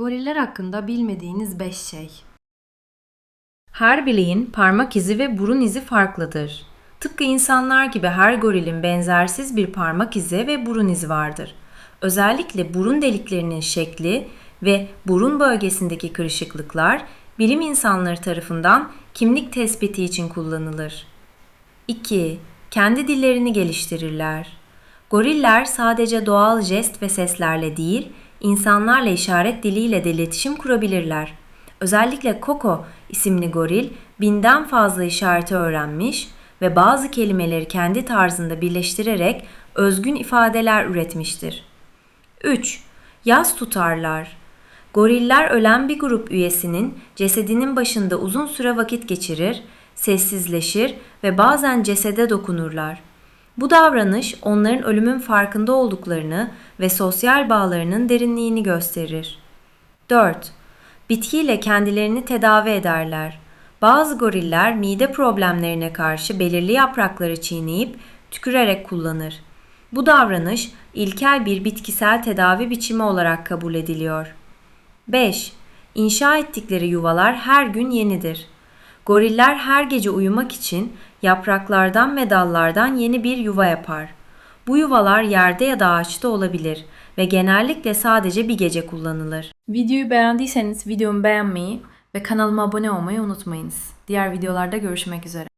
Goriller hakkında bilmediğiniz 5 şey. Her bileğin parmak izi ve burun izi farklıdır. Tıpkı insanlar gibi her gorilin benzersiz bir parmak izi ve burun izi vardır. Özellikle burun deliklerinin şekli ve burun bölgesindeki kırışıklıklar bilim insanları tarafından kimlik tespiti için kullanılır. 2. Kendi dillerini geliştirirler. Goriller sadece doğal jest ve seslerle değil, insanlarla işaret diliyle de iletişim kurabilirler. Özellikle Coco isimli goril binden fazla işareti öğrenmiş ve bazı kelimeleri kendi tarzında birleştirerek özgün ifadeler üretmiştir. 3. Yas tutarlar. Goriller ölen bir grup üyesinin cesedinin başında uzun süre vakit geçirir, sessizleşir ve bazen cesede dokunurlar. Bu davranış onların ölümün farkında olduklarını ve sosyal bağlarının derinliğini gösterir. 4. Bitkiyle kendilerini tedavi ederler. Bazı goriller mide problemlerine karşı belirli yaprakları çiğneyip tükürerek kullanır. Bu davranış ilkel bir bitkisel tedavi biçimi olarak kabul ediliyor. 5. İnşa ettikleri yuvalar her gün yenidir. Goriller her gece uyumak için yapraklardan ve dallardan yeni bir yuva yapar. Bu yuvalar yerde ya da ağaçta olabilir ve genellikle sadece bir gece kullanılır. Videoyu beğendiyseniz videomu beğenmeyi ve kanalıma abone olmayı unutmayınız. Diğer videolarda görüşmek üzere.